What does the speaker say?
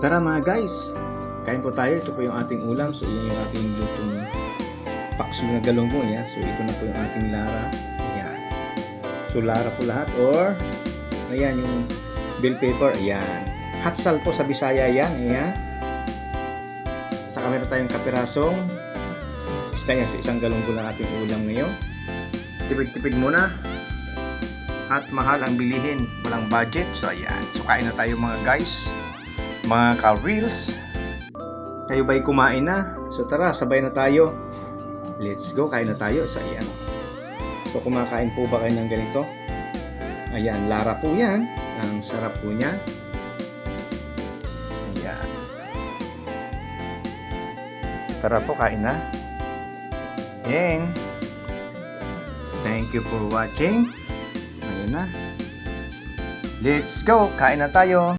Tara mga guys, kain po tayo. Ito po yung ating ulam. So, yun yung ating lutong pakso na galunggong. Yan. So, ito na po yung ating lara. Yan. So, lara po lahat. Or, ayan, yung bell pepper. Ayan. Hatsal po sa Bisaya yan. Ayan. Saka meron tayong kapirasong basta yan, sa isang galunggong ng ating ulam ngayon. Tipid-tipid muna. At mahal ang bilihin. Walang budget. So, ayan. So, kain na tayo mga guys mga ka-reels. Kayo ba'y kumain na? So tara, sabay na tayo. Let's go, kain na tayo. So ayan. So kumakain po ba kayo ng ganito? Ayan, Lara po yan. Ang sarap po niya. Ayan. Tara po, kain na. Yeng. Thank you for watching. Ayan na. Let's go, kain na tayo.